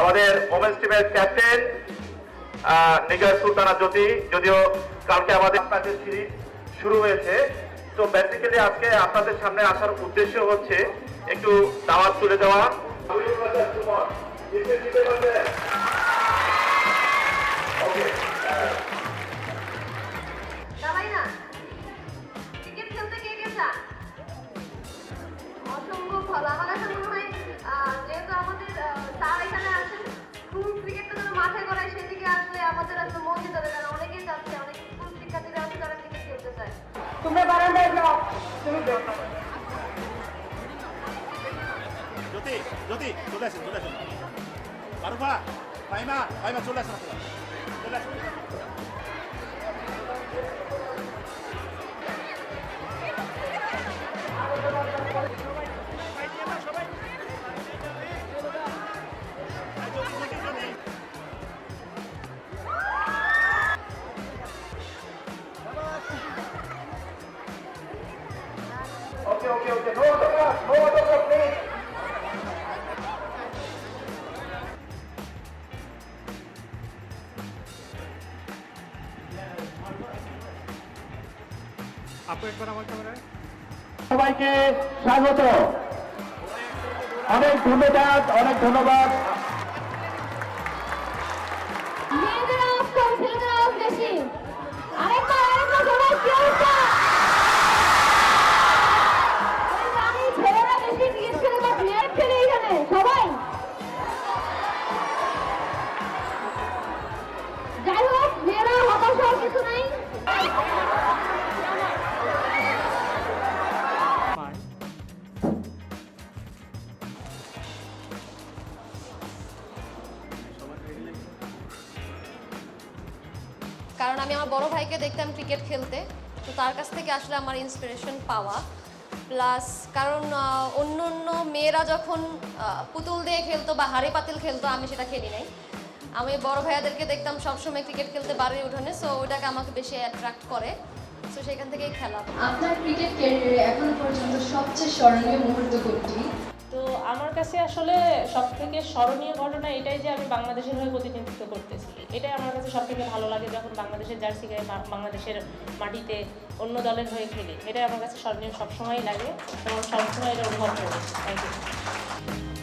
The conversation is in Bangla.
আমাদের ওমেন্স টিমের ক্যাপ্টেন নিগার সুলতানা জ্যোতি, যদিও কালকে আমাদের আপনাদের সিরিজ শুরু হয়েছে। তো বেসিক্যালি আজকে আপনাদের সামনে আসার উদ্দেশ্য হচ্ছে একটু দাওয়াত তুলে দেওয়া। মন দিতে হবে কারণ অনেকেই যাচ্ছে অনেক স্কুল শিক্ষার্থীরা আছে যারা ক্রিকেট খেলতে চায়। তোমরা বারান্দায় যাও। তুমি জ্যোতি জ্যোতি চলে আসেন চলে আসেন। পারুফা পাইমা পাইমা চলে আসেন। চলে আসেন। সবাইকে স্বাগত। অনেক ধন্যবাদ অনেক ধন্যবাদ। কারণ আমি আমার বড় ভাইকে দেখতাম ক্রিকেট খেলতে। তো তার কাছ থেকে আসলে আমার ইন্সপিরেশন পাওয়া। প্লাস কারণ অন্য অন্য মেয়েরা যখন পুতুল দিয়ে খেলতো বা হাড়ি পাতিল খেলতো, আমি সেটা খেলি নাই। আমি বড় ভাইয়াদেরকে দেখতাম সবসময় ক্রিকেট খেলতে বাড়ির উঠোনে সো ওইটাকে আমাকে বেশি অ্যাট্রাক্ট করে। সো সেখান থেকেই খেলা। আপনার ক্রিকেট ক্যারিয়ারে এখনও পর্যন্ত সবচেয়ে স্মরণীয় মুহূর্ত কোনটি? আমার কাছে আসলে সব থেকে স্মরণীয় ঘটনা এটাই যে আমি বাংলাদেশের হয়ে প্রতিনিধিত্ব করতেছি। এটাই আমার কাছে সব থেকে ভালো লাগে যখন বাংলাদেশের জার্সি গায়ে বাংলাদেশের মাটিতে অন্য দলের হয়ে খেলি। এটাই আমার কাছে স্মরণীয়, সবসময়ই লাগে এবং সবসময় এটা অনুভব করি। Thank you